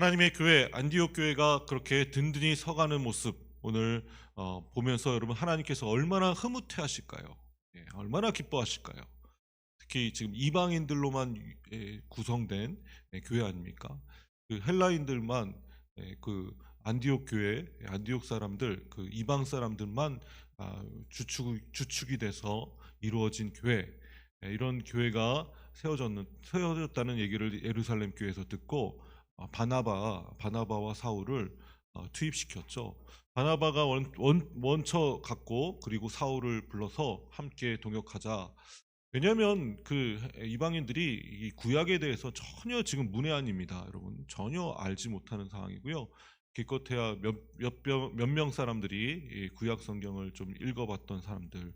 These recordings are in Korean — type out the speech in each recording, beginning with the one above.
하나님의 교회 안디옥 교회가 그렇게 든든히 서가는 모습 오늘 어, 보면서 여러분 하나님께서 얼마나 흐뭇해하실까요? 예, 얼마나 기뻐하실까요? 특히 지금 이방인들로만 예, 구성된 예, 교회 아닙니까? 그 헬라인들만 예, 그 안디옥 교회 안디옥 사람들 그 이방 사람들만 아, 주축 주축이 돼서 이루어진 교회 예, 이런 교회가 세워졌는 세워졌다는 얘기를 예루살렘 교회에서 듣고 어, 바나바 바나바와 사울을 어, 투입시켰죠. 바나바가 원, 원, 원처 갖고 그리고 사울을 불러서 함께 동역하자. 왜냐하면 그 이방인들이 이 구약에 대해서 전혀 지금 문외한입니다, 여러분 전혀 알지 못하는 상황이고요. 기껏해야 몇몇 명 사람들이 이 구약 성경을 좀 읽어봤던 사람들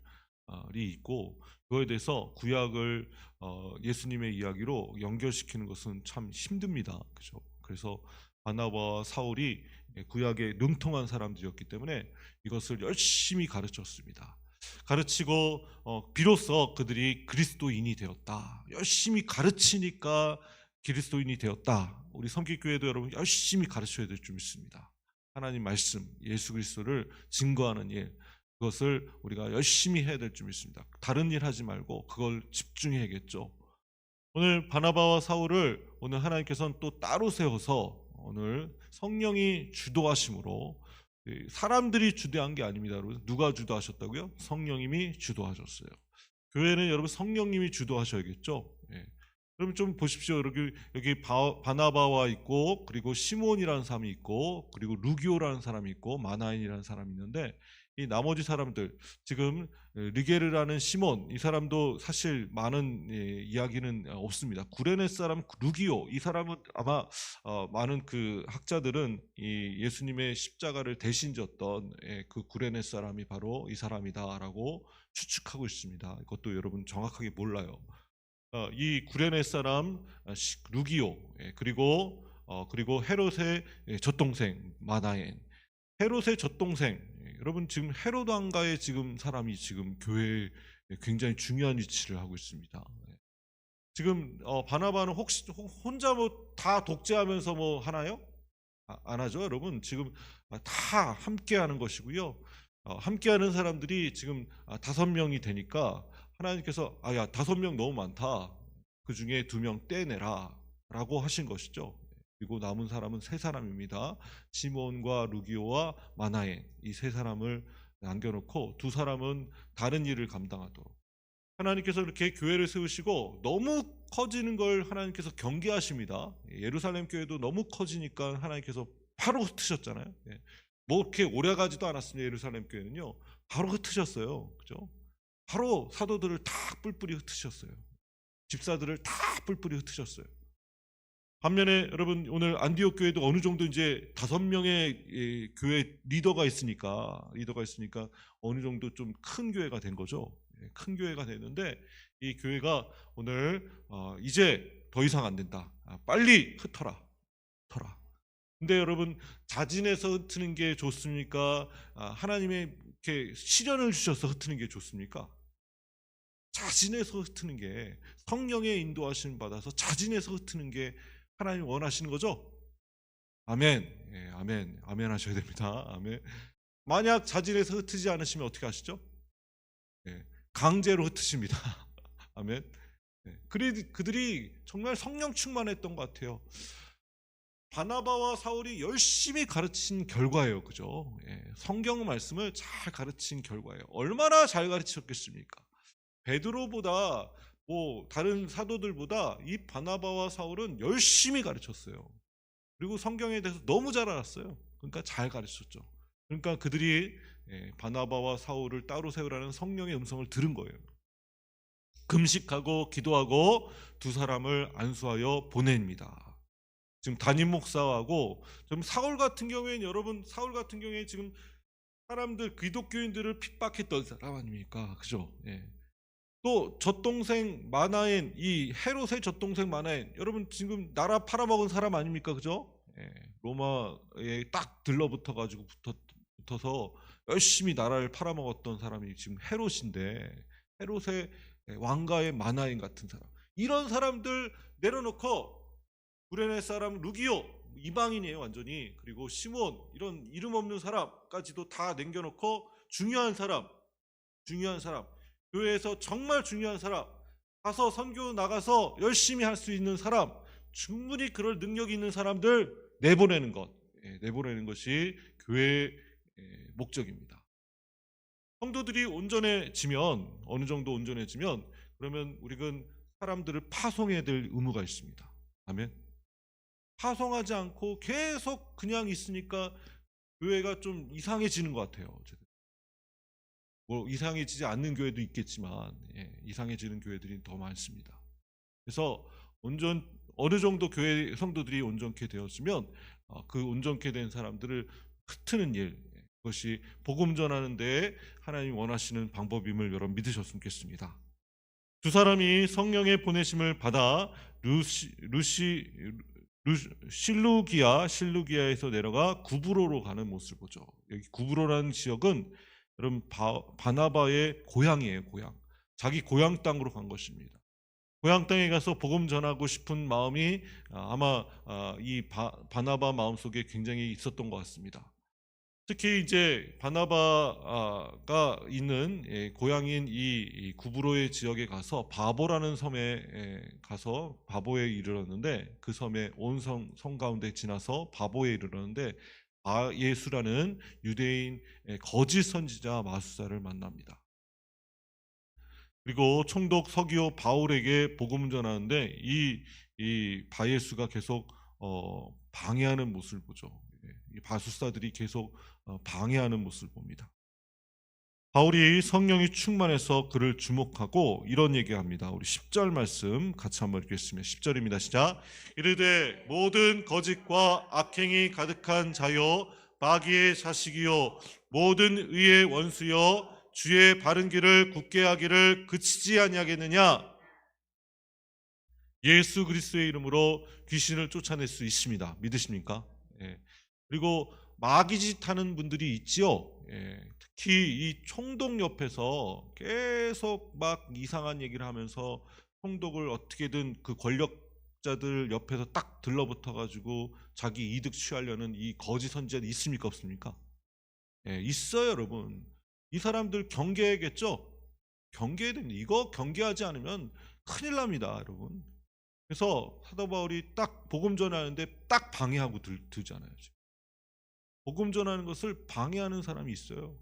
이 있고 그거에 대해서 구약을 어, 예수님의 이야기로 연결시키는 것은 참 힘듭니다, 그죠? 그래서 바나바와 사울이 구약에 능통한 사람들이었기 때문에 이것을 열심히 가르쳤습니다. 가르치고 어, 비로소 그들이 그리스도인이 되었다. 열심히 가르치니까 그리스도인이 되었다. 우리 성기교회도 여러분 열심히 가르쳐야 될 줄 믿습니다. 하나님 말씀, 예수 그리스도를 증거하는 일, 그것을 우리가 열심히 해야 될 줄 믿습니다. 다른 일 하지 말고 그걸 집중해야겠죠. 오늘 바나바와 사울을 오늘 하나님께서는 또 따로 세워서 오늘 성령이 주도하심으로 사람들이 주도한 게 아닙니다. 여러분 누가 주도하셨다고요? 성령님이 주도하셨어요. 교회는 여러분 성령님이 주도하셔야겠죠. 예. 여러분 좀 보십시오. 여기 여기 바, 바나바와 있고 그리고 시몬이라는 사람이 있고 그리고 루기오라는 사람이 있고 마나인이라는 사람이 있는데 이 나머지 사람들 지금 리게르라는 시몬 이 사람도 사실 많은 예, 이야기는 없습니다. 구레네 사람 루기오 이 사람은 아마 어, 많은 그 학자들은 이 예수님의 십자가를 대신 졌던 예, 그 구레네 사람이 바로 이 사람이다라고 추측하고 있습니다. 이것도 여러분 정확하게 몰라요. 어, 이 구레네 사람 어, 시- 루기오 예, 그리고 어, 그리고 헤롯의 예, 젖동생 마나엔 헤롯의 젖동생 예, 여러분 지금 헤롯 왕가의 지금 사람이 지금 교회에 굉장히 중요한 위치를 하고 있습니다. 예. 지금 어, 바나바는 혹시 호- 혼자 뭐 다 독재하면서 뭐 하나요? 아, 안 하죠, 여러분. 지금 아, 다 함께 하는 것이고요. 어, 함께 하는 사람들이 지금 아, 다섯 명이 되니까 하나님께서 아야 다섯 명 너무 많다. 그 중에 두 명 떼내라라고 하신 것이죠. 그리고 남은 사람은 세 사람입니다. 시몬과 루기오와 마나엔 이 세 사람을 남겨놓고 두 사람은 다른 일을 감당하도록 하나님께서 이렇게 교회를 세우시고 너무 커지는 걸 하나님께서 경계하십니다. 예루살렘 교회도 너무 커지니까 하나님께서 바로 흩으셨잖아요. 예. 뭐 이렇게 오래 가지도 않았습니다. 예루살렘 교회는요. 바로 흩으셨어요. 그죠? 바로 사도들을 다 뿔뿔이 흩으셨어요. 집사들을 다 뿔뿔이 흩으셨어요. 반면에 여러분 오늘 안디옥 교회도 어느 정도 이제 다섯 명의 예, 교회 리더가 있으니까 리더가 있으니까 어느 정도 좀 큰 교회가 된 거죠. 예, 큰 교회가 됐는데 이 교회가 오늘 어, 이제 더 이상 안 된다. 아, 빨리 흩어라, 흩어라. 근데 여러분 자진해서 흩트는 게 좋습니까? 아, 하나님의 이렇게 시련을 주셔서 흩트는 게 좋습니까? 자진해서 흩트는 게 성령의 인도하심 받아서 자진해서 흩트는 게 하나님 원하시는 거죠? 아멘. 예, 아멘. 아멘 하셔야 됩니다. 아멘. 만약 자진해서 흩트지 않으시면 어떻게 하시죠? 예, 강제로 흩으십니다. 아멘. 예, 그리, 그들이 정말 성령 충만했던 것 같아요. 바나바와 사울이 열심히 가르친 결과예요. 그죠? 예, 성경 말씀을 잘 가르친 결과예요. 얼마나 잘 가르쳤겠습니까? 베드로보다 뭐 다른 사도들보다 이 바나바와 사울은 열심히 가르쳤어요. 그리고 성경에 대해서 너무 잘 알았어요. 그러니까 잘 가르쳤죠. 그러니까 그들이 예, 바나바와 사울을 따로 세우라는 성령의 음성을 들은 거예요. 금식하고 기도하고 두 사람을 안수하여 보냅니다. 지금 담임 목사하고 좀 사울 같은 경우에는 여러분 사울 같은 경우에 지금 사람들 기독교인들을 핍박했던 사람 아닙니까? 그죠? 예. 또 젖동생 마나엔 이 헤롯의 젖동생 마나엔 여러분 지금 나라 팔아먹은 사람 아닙니까? 그죠? 예. 로마에 딱 들러붙어 가지고 붙어, 붙어서 열심히 나라를 팔아먹었던 사람이 지금 헤롯인데 헤롯의 왕가의 마나인 같은 사람 이런 사람들 내려놓고 구레네 사람 루기오 이방인이에요 완전히 그리고 시몬 이런 이름 없는 사람까지도 다 남겨놓고 중요한 사람 중요한 사람 교회에서 정말 중요한 사람 가서 선교 나가서 열심히 할 수 있는 사람 충분히 그럴 능력이 있는 사람들 내보내는 것 예, 내보내는 것이 교회의 예, 목적입니다. 성도들이 온전해지면 어느 정도 온전해지면 그러면 우리는 사람들을 파송해야 될 의무가 있습니다. 아멘. 파송하지 않고 계속 그냥 있으니까 교회가 좀 이상해지는 것 같아요. 뭐 이상해지지 않는 교회도 있겠지만 예, 이상해지는 교회들이 더 많습니다. 그래서 온전 어느 정도 교회 성도들이 온전케 되었으면 어, 그 온전케 된 사람들을 흩트는 일 예, 그것이 복음 전하는 데 하나님 원하시는 방법임을 여러분 믿으셨으면 좋겠습니다. 두 사람이 성령의 보내심을 받아 루시 루시 루, 실루기아 실루기아에서 내려가 구브로로 가는 모습을 보죠. 여기 구브로라는 지역은 여러분 바, 바나바의 고향이에요, 고향. 자기 고향 땅으로 간 것입니다. 고향 땅에 가서 복음 전하고 싶은 마음이 아, 아마 아, 이 바, 바나바 마음 속에 굉장히 있었던 것 같습니다. 특히 이제 바나바가 있는 예, 고향인 이, 이 구브로의 지역에 가서 바보라는 섬에 예, 가서 바보에 이르렀는데 그 섬에 온성성 가운데 지나서 바보에 이르렀는데 바예수라는 유대인 예, 거짓 선지자 마수사를 만납니다. 그리고 총독 서기오 바울에게 복음을 전하는데 이, 이 바예수가 계속 어, 방해하는 모습을 보죠. 예, 이 바수사들이 계속 어, 방해하는 모습을 봅니다. 바울이 성령이 충만해서 그를 주목하고 이런 얘기합니다. 우리 10절 말씀 같이 한번 읽겠습니다. 10절입니다. 시작. 이르되 모든 거짓과 악행이 가득한 자요 마귀의 자식이요 모든 의의 원수요 주의 바른 길을 굳게 하기를 그치지 아니하겠느냐 예수 그리스도의 이름으로 귀신을 쫓아낼 수 있습니다. 믿으십니까? 예. 그리고 마귀짓 하는 분들이 있지요. 예. 특히 이 총독 옆에서 계속 막 이상한 얘기를 하면서 총독을 어떻게든 그 권력자들 옆에서 딱 들러붙어 가지고 자기 이득 취하려는 이 거짓 선지자들 있습니까 없습니까? 예, 있어요, 여러분. 이 사람들 경계해야겠죠? 경계해야 됩니다. 이거 경계하지 않으면 큰일 납니다, 여러분. 그래서 사도 바울이 딱 복음 전하는데 딱 방해하고 들, 들잖아요. 지금. 복음 전하는 것을 방해하는 사람이 있어요.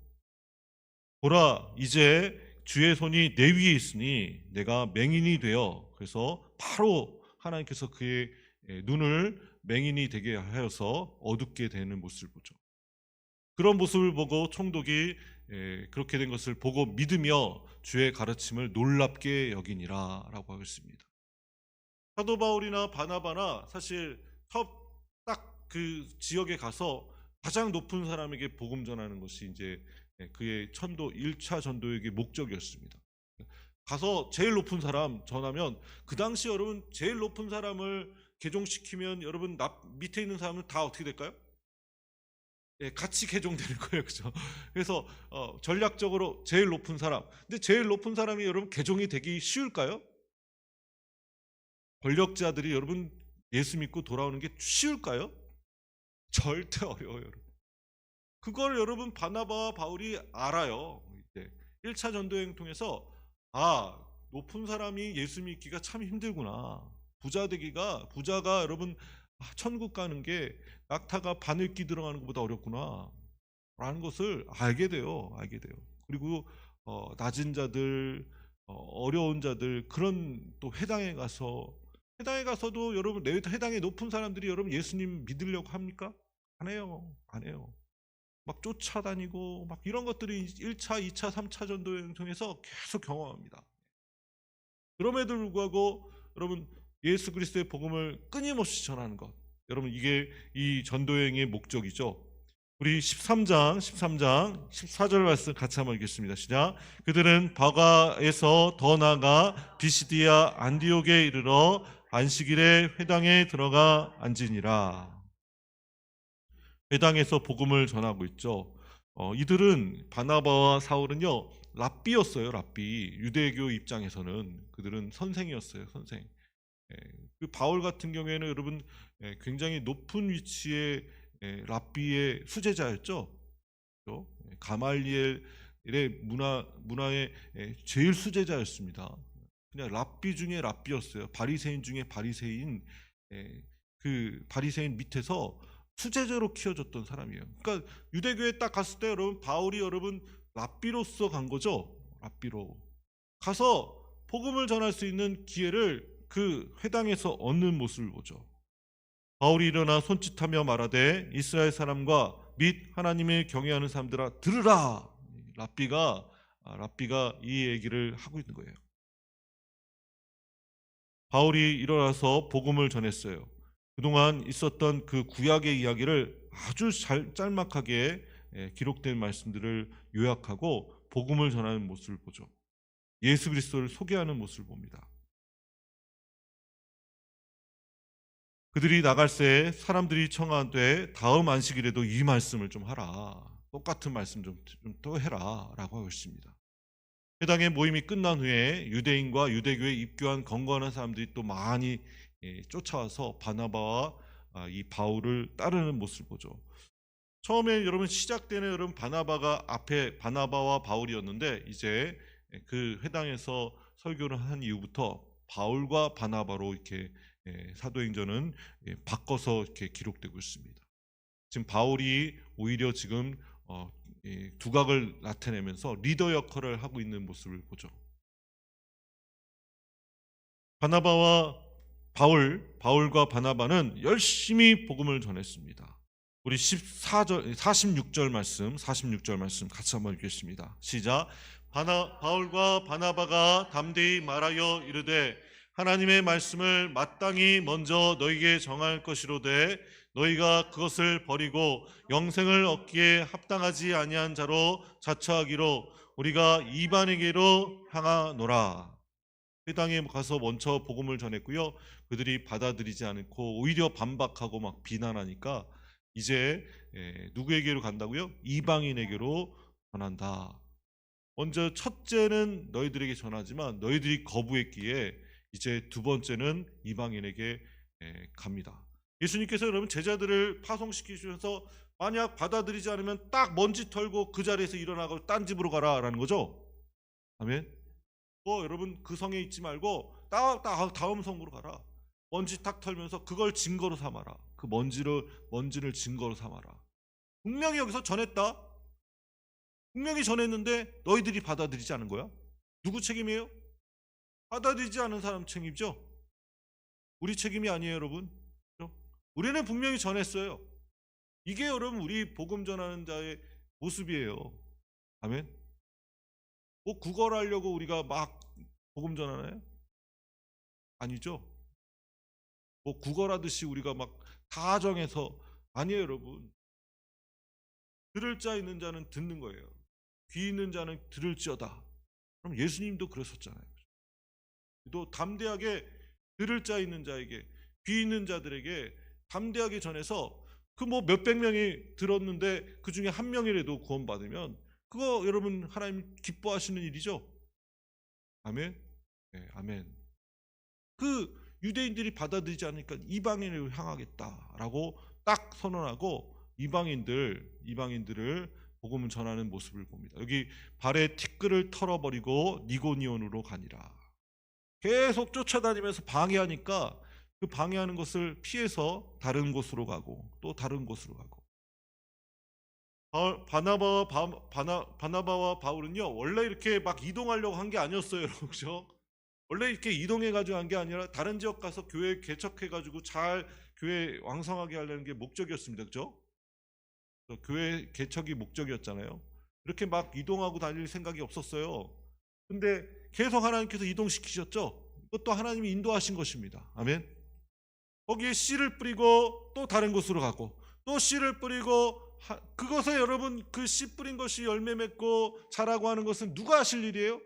보라, 이제 주의 손이 내 위에 있으니 내가 맹인이 되어 그래서 바로 하나님께서 그의 예, 눈을 맹인이 되게 하여서 어둡게 되는 모습을 보죠. 그런 모습을 보고 총독이 예, 그렇게 된 것을 보고 믿으며 주의 가르침을 놀랍게 여기니라라고 하겠습니다. 사도 바울이나 바나바나 사실 딱그 지역에 가서 가장 높은 사람에게 복음 전하는 것이 이제 예, 그의 천도 1차 전도의 목적이었습니다. 가서 제일 높은 사람 전하면 그 당시 여러분 제일 높은 사람을 개종시키면 여러분 밑에 있는 사람은 다 어떻게 될까요? 예, 같이 개종되는 거예요, 그죠? 그래서 어, 전략적으로 제일 높은 사람. 근데 제일 높은 사람이 여러분 개종이 되기 쉬울까요? 권력자들이 여러분 예수 믿고 돌아오는 게 쉬울까요? 절대 어려워요, 여러분. 그걸 여러분 바나바와 바울이 알아요. 이때 1차 전도행 통해서 아, 높은 사람이 예수 믿기가 참 힘들구나. 부자 되기가 부자가 여러분 아, 천국 가는 게 낙타가 바늘기 들어가는 것보다 어렵구나. 라는 것을 알게 돼요. 알게 돼요. 그리고 어, 낮은 자들, 어, 려운 자들 그런 또 회당에 가서 회당에 가서도 여러분 내 회당에 높은 사람들이 여러분 예수님 믿으려고 합니까? 안 해요. 안 해요. 막 쫓아다니고 막 이런 것들이 1차, 2차, 3차 전도 여행 통해서 계속 경험합니다. 그럼에도 불구하고 여러분 예수 그리스도의 복음을 끊임없이 전하는 것. 여러분 이게 이 전도 여행의 목적이죠. 우리 13장, 13장, 14절 말씀 같이 한번 읽겠습니다. 시작. 그들은 바가에서 더 나아가 비시디아 안디옥에 이르러 안식일에 회당에 들어가 앉으니라. 회당에서 복음을 전하고 있죠. 어, 이들은 바나바와 사울은요 랍비였어요. 랍비 유대교 입장에서는 그들은 선생이었어요. 선생. 예, 그 바울 같은 경우에는 여러분 예, 굉장히 높은 위치의 예, 랍비의 수제자였죠. 그죠? 예, 가말리엘의 문화 문화의 예, 제일 수제자였습니다. 그냥 랍비 중에 랍비였어요. 바리새인 중에 바리새인 예, 그 바리새인 밑에서 수제자로 키워졌던 사람이에요. 그러니까 유대교에 딱 갔을 때 여러분 바울이 여러분 랍비로서 간 거죠. 랍비로 가서 복음을 전할 수 있는 기회를 그 회당에서 얻는 모습을 보죠. 바울이 일어나 손짓하며 말하되 이스라엘 사람과 및 하나님을 경외하는 사람들아 들으라. 랍비가 아, 랍비가 이 얘기를 하고 있는 거예요. 바울이 일어나서 복음을 전했어요. 그동안 있었던 그 구약의 이야기를 아주 잘 짤막하게 예, 기록된 말씀들을 요약하고 복음을 전하는 모습을 보죠. 예수 그리스도를 소개하는 모습을 봅니다. 그들이 나갈 새 사람들이 청하되 다음 안식일에도 이 말씀을 좀 하라. 똑같은 말씀 좀 또 해라 라고 하고 있습니다. 회당의 모임이 끝난 후에 유대인과 유대교에 입교한 건건한 사람들이 또 많이 예, 쫓아와서 바나바와 아, 이 바울을 따르는 모습을 보죠. 처음에 여러분 시작 때는 여러분 바나바가 앞에 바나바와 바울이었는데 이제 그 회당에서 설교를 한 이후부터 바울과 바나바로 이렇게 예, 사도행전은 예, 바꿔서 이렇게 기록되고 있습니다. 지금 바울이 오히려 지금 어, 이 두각을 나타내면서 리더 역할을 하고 있는 모습을 보죠. 바나바와 바울, 바울과 바나바는 열심히 복음을 전했습니다. 우리 14절, 46절 말씀, 46절 말씀 같이 한번 읽겠습니다. 시작. 바나, 바울과 바나바가 담대히 말하여 이르되 하나님의 말씀을 마땅히 먼저 너희에게 정할 것이로되 너희가 그것을 버리고 영생을 얻기에 합당하지 아니한 자로 자처하기로 우리가 이반에게로 향하노라. 회당에 가서 먼저 복음을 전했고요. 그들이 받아들이지 않고 오히려 반박하고 막 비난하니까 이제 예, 누구에게로 간다고요? 이방인에게로 전한다. 먼저 첫째는 너희들에게 전하지만 너희들이 거부했기에 이제 두 번째는 이방인에게 예, 갑니다. 예수님께서 여러분 제자들을 파송시키시면서 만약 받아들이지 않으면 딱 먼지 털고 그 자리에서 일어나고 딴 집으로 가라라는 거죠. 아멘. 뭐 여러분 그 성에 있지 말고 딱, 딱 다음 성으로 가라. 먼지 탁 털면서 그걸 증거로 삼아라. 그 먼지를 먼지를 증거로 삼아라. 분명히 여기서 전했다. 분명히 전했는데 너희들이 받아들이지 않은 거야? 누구 책임이에요? 받아들이지 않은 사람 책임이죠. 우리 책임이 아니에요, 여러분. 우리는 분명히 전했어요. 이게 여러분 우리 복음 전하는 자의 모습이에요. 아멘. 뭐 구걸하려고 우리가 막 복음 전하나요? 아니죠. 뭐 구걸하듯이 우리가 막 다 정해서 아니에요, 여러분. 들을 자 있는 자는 듣는 거예요. 귀 있는 자는 들을지어다. 그럼 예수님도 그러셨잖아요. 또 담대하게 들을 자 있는 자에게 귀 있는 자들에게 담대하게 전해서 그 뭐 몇백 명이 들었는데 그 중에 한 명이라도 구원받으면 그거 여러분 하나님 기뻐하시는 일이죠. 아멘. 네, 아멘. 그 유대인들이 받아들이지 않으니까 이방인을 향하겠다라고 딱 선언하고 이방인들 이방인들을 복음을 전하는 모습을 봅니다. 여기 발에 티끌을 털어버리고 니고니온으로 가니라. 계속 쫓아다니면서 방해하니까 그 방해하는 것을 피해서 다른 곳으로 가고 또 다른 곳으로 가고 바나바와 바, 바나, 바나바와 바울은요 원래 이렇게 막 이동하려고 한 게 아니었어요 여러분 그죠? 원래 이렇게 이동해 가지고 한 게 아니라 다른 지역 가서 교회 개척해 가지고 잘 교회 왕성하게 하려는 게 목적이었습니다 그죠? 교회 개척이 목적이었잖아요. 이렇게 막 이동하고 다닐 생각이 없었어요. 근데 계속 하나님께서 이동시키셨죠? 그것도 하나님이 인도하신 것입니다. 아멘. 거기에 씨를 뿌리고 또 다른 곳으로 가고 또 씨를 뿌리고 하- 그것에 여러분 그 씨 뿌린 것이 열매 맺고 자라고 하는 것은 누가 하실 일이에요?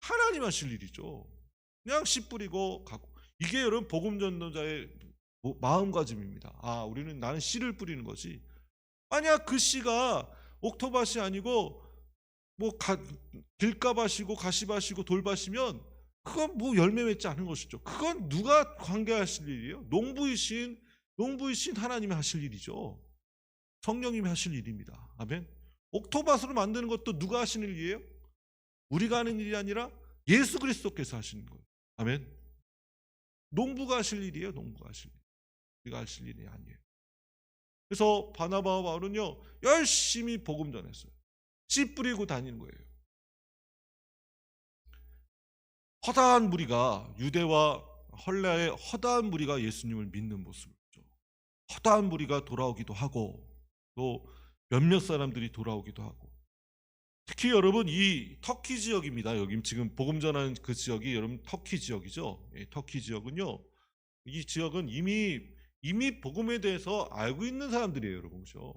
하나님 하실 일이죠. 그냥 씨 뿌리고 가고 이게 여러분 복음 전도자의 모- 마음가짐입니다. 아 우리는 나는 씨를 뿌리는 거지. 만약 그 씨가 옥토밭이 아니고 뭐 가, 길가밭이고 가시밭이고 돌밭이면 그건 뭐 열매 맺지 않은 것이죠. 그건 누가 관계하실 일이에요? 농부이신 농부이신 하나님이 하실 일이죠. 성령님이 하실 일입니다. 아멘. 옥토밭으로 만드는 것도 누가 하시는 일이에요? 우리가 하는 일이 아니라 예수 그리스도께서 하시는 거예요. 아멘. 농부가 하실 일이에요. 농부가 하실 일. 우리가 하실 일이 아니에요. 그래서 바나바와 바울은요 열심히 복음 전했어요. 씨 뿌리고 다니는 거예요. 허다한 무리가 유대와 헐레의 허다한 무리가 예수님을 믿는 모습이죠. 허다한 무리가 돌아오기도 하고 또 몇몇 사람들이 돌아오기도 하고 특히 여러분 이 터키 지역입니다. 여기 지금 복음 전하는 그 지역이 여러분 터키 지역이죠. 예, 터키 지역은요. 이 지역은 이미 이미 복음에 대해서 알고 있는 사람들이에요, 여러분. 그죠?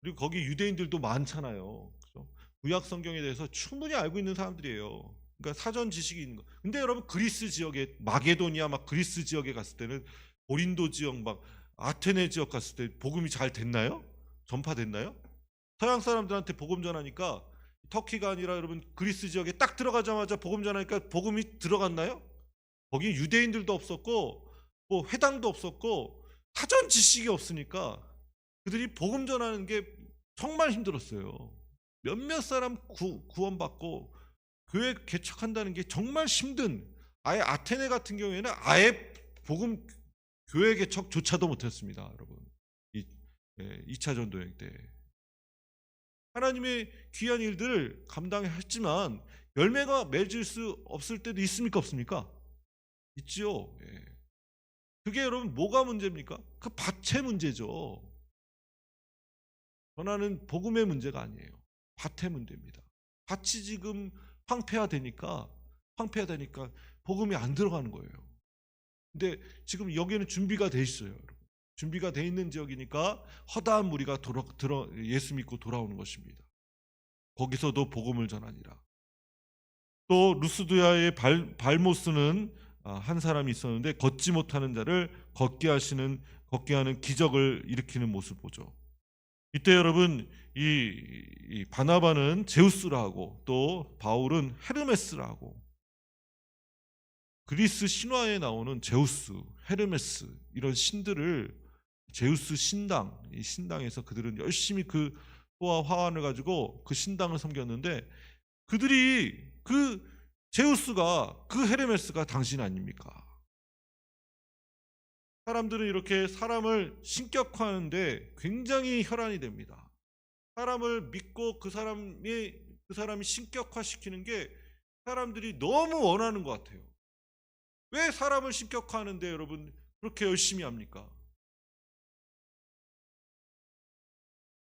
그리고 거기 유대인들도 많잖아요. 그죠? 구약 성경에 대해서 충분히 알고 있는 사람들이에요. 그러니까 사전 지식이 있는 거. 근데 여러분 그리스 지역에 마게도니아 막 그리스 지역에 갔을 때는 고린도 지역 막 아테네 지역 갔을 때 복음이 잘 됐나요? 전파됐나요? 서양 사람들한테 복음 전하니까 터키가 아니라 여러분 그리스 지역에 딱 들어가자마자 복음 전하니까 복음이 들어갔나요? 거기 유대인들도 없었고 뭐 회당도 없었고 사전 지식이 없으니까 그들이 복음 전하는 게 정말 힘들었어요. 몇몇 사람 구, 구원받고 교회 개척한다는 게 정말 힘든 아예 아테네 같은 경우에는 아예 복음 교회 개척조차도 못했습니다, 여러분. 이 예, 2차 전도 여행 때 하나님의 귀한 일들을 감당했지만 열매가 맺을 수 없을 때도 있습니까, 없습니까? 있지요. 예. 그게 여러분 뭐가 문제입니까? 그 밭의 문제죠. 전하는 복음의 문제가 아니에요. 밭의 문제입니다. 밭이 지금 황폐화되니까 황폐화되니까 복음이 안 들어가는 거예요. 근데 지금 여기는 준비가 돼 있어요, 여러분. 준비가 돼 있는 지역이니까 허다한 무리가 돌아, 들어, 예수 믿고 돌아오는 것입니다. 거기서도 복음을 전하니라. 또 루스드야의 발, 발모스는 아, 한 사람이 있었는데 걷지 못하는 자를 걷게 하시는 걷게 하는 기적을 일으키는 모습 보죠. 이때 여러분 이, 이 바나바는 제우스라 하고 또 바울은 헤르메스라 하고 그리스 신화에 나오는 제우스, 헤르메스 이런 신들을 제우스 신당 이 신당에서 그들은 열심히 그 소와 화환을 가지고 그 신당을 섬겼는데 그들이 그 제우스가 그 헤르메스가 당신 아닙니까? 사람들은 이렇게 사람을 신격화하는데 굉장히 혈안이 됩니다. 사람을 믿고 그 사람이 그 사람이 신격화 시키는 게 사람들이 너무 원하는 것 같아요. 왜 사람을 신격화하는데 여러분 그렇게 열심히 합니까?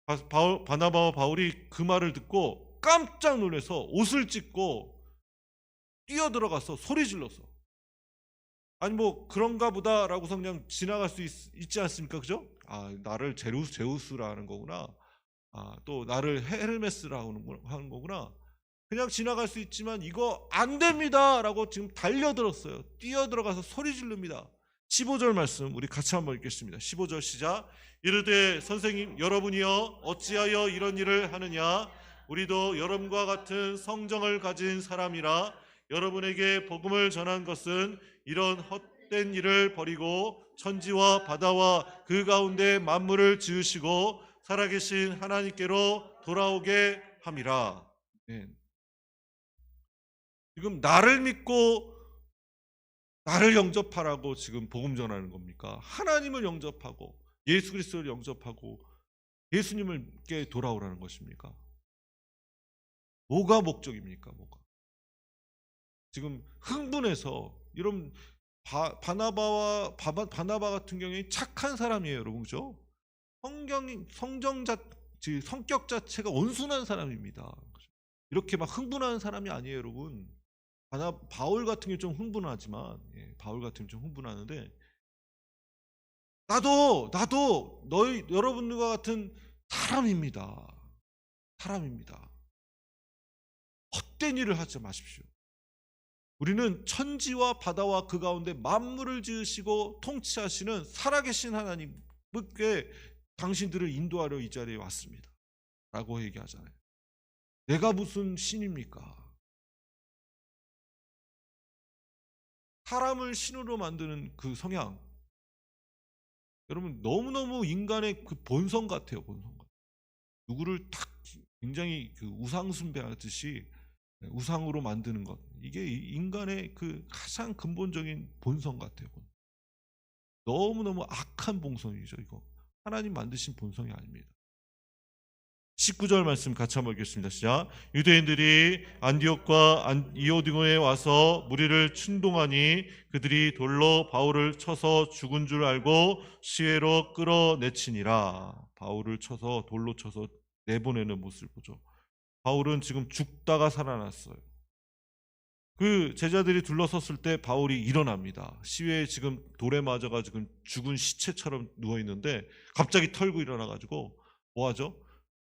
바- 바울- 바나바와 바울이 그 말을 듣고 깜짝 놀라서 옷을 찢고 뛰어 들어가서 소리 질러서 아니 뭐 그런가 보다라고서 그냥 지나갈 수 있, 지 않습니까? 그죠? 아 나를 제우스 제우스라 하는 거구나. 아 또 나를 헤르메스라 하는 거구나. 그냥 지나갈 수 있지만 이거 안 됩니다라고 지금 달려들었어요. 뛰어 들어가서 소리 지릅니다 15절 말씀 우리 같이 한번 읽겠습니다 15절 시작 이르되 선생님 여러분이여 어찌하여 이런 일을 하느냐 우리도 여러분과 같은 성정을 가진 사람이라 여러분에게 복음을 전한 것은 이런 헛된 일을 버리고 천지와 바다와 그 가운데 만물을 지으시고 살아계신 하나님께로 돌아오게 함이라. 네. 지금 나를 믿고 나를 영접하라고 지금 복음 전하는 겁니까? 하나님을 영접하고 예수 그리스도를 영접하고 예수님을께 돌아오라는 것입니까? 뭐가 목적입니까? 뭐가? 지금 흥분해서 이런 바, 바나바와 바바, 바나바 같은 경우에 착한 사람이에요, 여러분 그죠? 성경 성정 자 즉, 성격 자체가 온순한 사람입니다. 이렇게 막 흥분하는 사람이 아니에요, 여러분. 바울 같은 게 좀 흥분하지만 예, 바울 같은 게 좀 흥분하는데 나도 나도 너희 여러분과 같은 사람입니다. 사람입니다. 헛된 일을 하지 마십시오. 우리는 천지와 바다와 그 가운데 만물을 지으시고 통치하시는 살아계신 하나님께 당신들을 인도하려 이 자리에 왔습니다. 라고 얘기하잖아요. 내가 무슨 신입니까? 사람을 신으로 만드는 그 성향. 여러분 너무너무 인간의 그 본성 같아요, 본성 같아요. 누구를 탁 굉장히 그 우상 숭배하듯이 우상으로 만드는 것. 이게 이- 인간의 그 가장 근본적인 본성 같아요. 너무너무 악한 본성이죠, 이거. 하나님 만드신 본성이 아닙니다. 19절 말씀 같이 한번 읽겠습니다. 시작. 유대인들이 안디옥과 안- 이오디고에 와서 무리를 충동하니 그들이 돌로 바울을 쳐서 죽은 줄 알고 시외로 끌어내치니라. 바울을 쳐서 돌로 쳐서 내보내는 모습을 보죠. 바울은 지금 죽다가 살아났어요. 그 제자들이 둘러섰을 때 바울이 일어납니다. 시외에 지금 돌에 맞아가 지금 죽은 시체처럼 누워 있는데 갑자기 털고 일어나 가지고 뭐 하죠?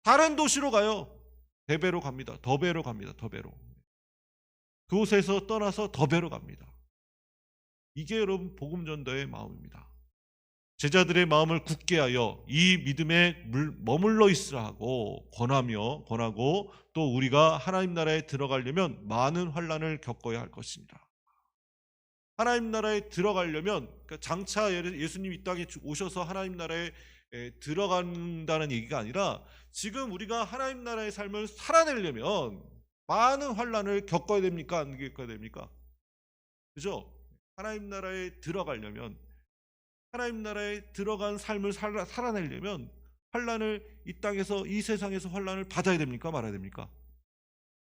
다른 도시로 가요. 대배로 갑니다. 더배로 갑니다. 더배로. 그곳에서 떠나서 더배로 갑니다. 이게 여러분 복음 전도의 마음입니다. 제자들의 마음을 굳게 하여 이 믿음에 물- 머물러 있으라 하고 권하며 권하고 또 우리가 하나님 나라에 들어가려면 많은 환란을 겪어야 할 것입니다. 하나님 나라에 들어가려면 그러니까 장차 예- 예수님 이 땅에 오셔서 하나님 나라에 에, 들어간다는 얘기가 아니라 지금 우리가 하나님 나라의 삶을 살아내려면 많은 환란을 겪어야 됩니까? 안 겪어야 됩니까? 그죠? 하나님 나라에 들어가려면 하나님 나라에 들어간 삶을 살아, 살아내려면 환란을 이 땅에서 이 세상에서 환란을 받아야 됩니까? 말아야 됩니까?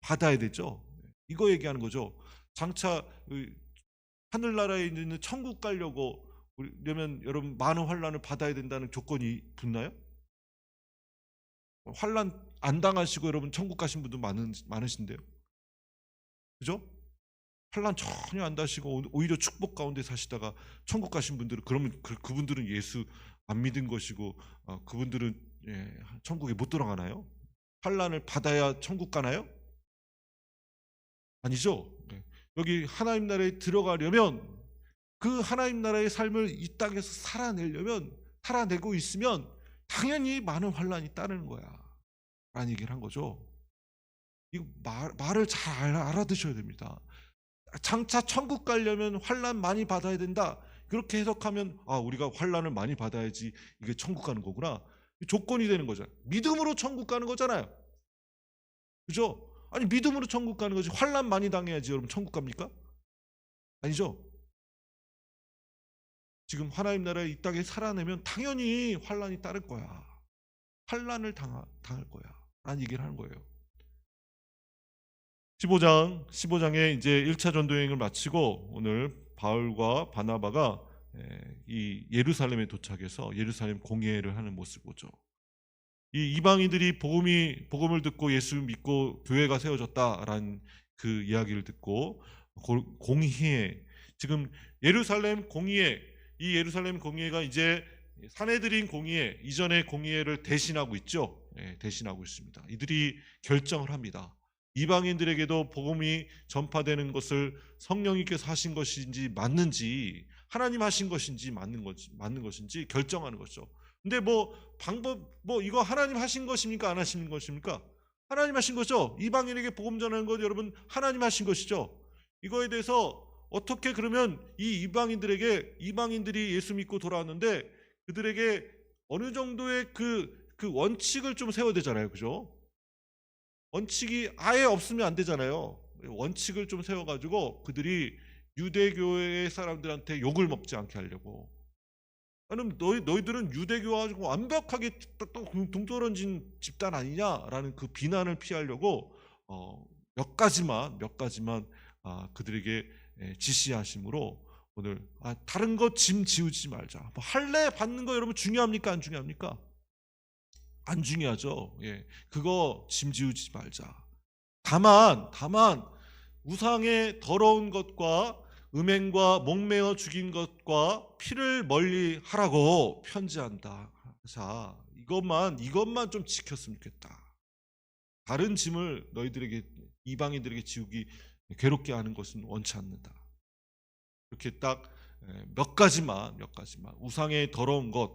받아야 되죠. 이거 얘기하는 거죠. 장차 의 하늘나라에 있는 천국 가려고 그러면 여러분 많은 환란을 받아야 된다는 조건이 붙나요? 환란 안 당하시고 여러분 천국 가신 분도 많은 많으신데요. 그죠? 환란 전혀 안 다시고 오히려 축복 가운데 사시다가 천국 가신 분들은 그러면 그, 그분들은 예수 안 믿은 것이고 어, 그분들은 예, 천국에 못 들어가나요? 환란을 받아야 천국 가나요? 아니죠. 네. 여기 하나님 나라에 들어가려면 그 하나님 나라의 삶을 이 땅에서 살아내려면 살아내고 있으면 당연히 많은 환란이 따르는 거야. 라는 얘기를 한 거죠. 이거 말, 말을 잘 알아, 알아두셔야 됩니다. 장차 천국 가려면 환란 많이 받아야 된다. 그렇게 해석하면 아 우리가 환란을 많이 받아야지 이게 천국 가는 거구나. 조건이 되는 거잖아요. 믿음으로 천국 가는 거잖아요. 그죠? 아니 믿음으로 천국 가는 거지. 환란 많이 당해야지 여러분 천국 갑니까? 아니죠. 지금 하나님 나라에 이 땅에 살아내면 당연히 환란이 따를 거야. 환란을 당하, 당할 거야. 라는 얘기를 하는 거예요. 15장 15장에 이제 1차 전도 여행을 마치고 오늘 바울과 바나바가 에, 이 예루살렘에 도착해서 예루살렘 공예를 하는 모습을 보죠. 이 이방인들이 복음이 복음을 듣고 예수 믿고 교회가 세워졌다라는 그 이야기를 듣고 고- 공의회 지금 예루살렘 공의회 이 예루살렘 공의회가 이제 사내들인 공의회 이전의 공의회를 대신하고 있죠. 예, 대신하고 있습니다. 이들이 결정을 합니다. 이방인들에게도 복음이 전파되는 것을 성령님께서 하신 것인지 맞는지 하나님 하신 것인지 맞는 것이 맞는 것인지 결정하는 거죠. 근데 뭐 방법 뭐 이거 하나님 하신 것입니까 안 하시는 것입니까? 하나님 하신 거죠. 이방인에게 복음 전하는 것 여러분 하나님 하신 것이죠. 이거에 대해서 어떻게 그러면 이 이방인들에게 이방인들이 예수 믿고 돌아왔는데 그들에게 어느 정도의 그 그 원칙을 좀 세워야 되잖아요. 그죠? 원칙이 아예 없으면 안 되잖아요. 원칙을 좀 세워가지고 그들이 유대교의 사람들한테 욕을 먹지 않게 하려고. 나는 너희 너희들은 유대교 가지고 완벽하게 또 동떨어진 집단 아니냐라는 그 비난을 피하려고 어, 몇 가지만 몇 가지만 아, 그들에게 예, 지시하심으로 오늘 아, 다른 거 짐 지우지 말자. 뭐 할례 받는 거 여러분 중요합니까 안 중요합니까? 안 중요하죠. 예. 그거 짐 지우지 말자. 다만, 다만, 우상의 더러운 것과 음행과 목매어 죽인 것과 피를 멀리 하라고 편지한다. 자, 이것만, 이것만 좀 지켰으면 좋겠다. 다른 짐을 너희들에게, 이방인들에게 지우기 괴롭게 하는 것은 원치 않는다. 이렇게 딱 몇 가지만, 몇 가지만. 우상의 더러운 것,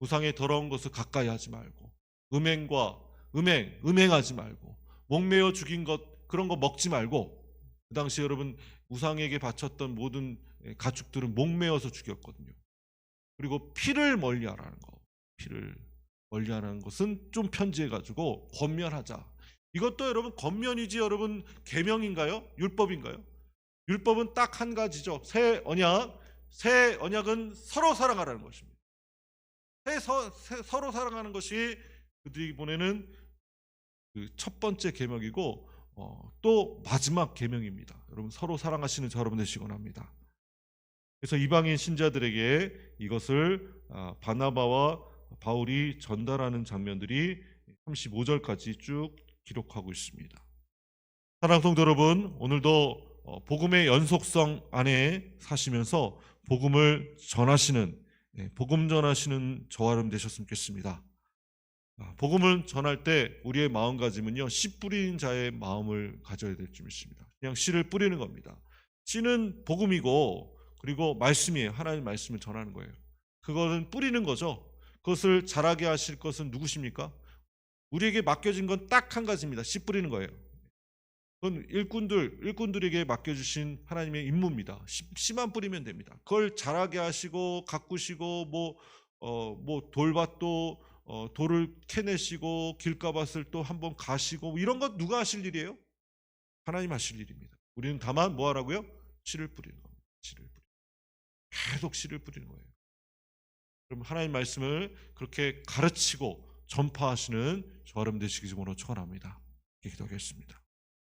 우상의 더러운 것을 가까이 하지 말고, 음행과 음행, 음행하지 말고 목매어 죽인 것 그런 거 먹지 말고 그 당시 여러분 우상에게 바쳤던 모든 예, 가축들은 목매어서 죽였거든요. 그리고 피를 멀리하라는 거. 피를 멀리하라는 것은 좀 편지해 가지고 권면하자. 이것도 여러분 권면이지 여러분 계명인가요? 율법인가요? 율법은 딱 한 가지죠. 새 언약. 새 언약은 서로 사랑하라는 것입니다. 새 서, 새- 서로 사랑하는 것이 그들이 보내는 그 첫 번째 계명이고 어, 또 마지막 계명입니다. 여러분 서로 사랑하시는 저 여러분 되시곤 합니다. 그래서 이방인 신자들에게 이것을 아, 바나바와 바울이 전달하는 장면들이 35절까지 쭉 기록하고 있습니다. 사랑 성도 여러분, 오늘도 어, 복음의 연속성 안에 사시면서 복음을 전하시는 예, 복음 전하시는 저와 여러분 되셨으면 좋겠습니다. 아, 복음을 전할 때 우리의 마음가짐은요 씨 뿌리는 자의 마음을 가져야 될 줄 믿습니다. 그냥 씨를 뿌리는 겁니다. 씨는 복음이고 그리고 말씀이에요. 하나님 말씀을 전하는 거예요. 그거는 뿌리는 거죠. 그것을 자라게 하실 것은 누구십니까? 우리에게 맡겨진 건 딱 한 가지입니다. 씨 뿌리는 거예요. 그건 일꾼들, 일꾼들에게 맡겨주신 하나님의 임무입니다. 씨, 씨만 뿌리면 됩니다. 그걸 자라게 하시고 가꾸시고 뭐 어, 뭐 돌밭도 어, 돌을 캐내시고 길가밭을 또 한번 가시고 뭐 이런 것 누가 하실 일이에요? 하나님 하실 일입니다. 우리는 다만 뭐 하라고요? 씨를 뿌리는 겁니다. 씨를 뿌리. 계속 씨를 뿌리는 거예요. 그럼 하나님 말씀을 그렇게 가르치고 전파하시는 저 여러분 되시기 좀 축원합니다. 기도하겠습니다.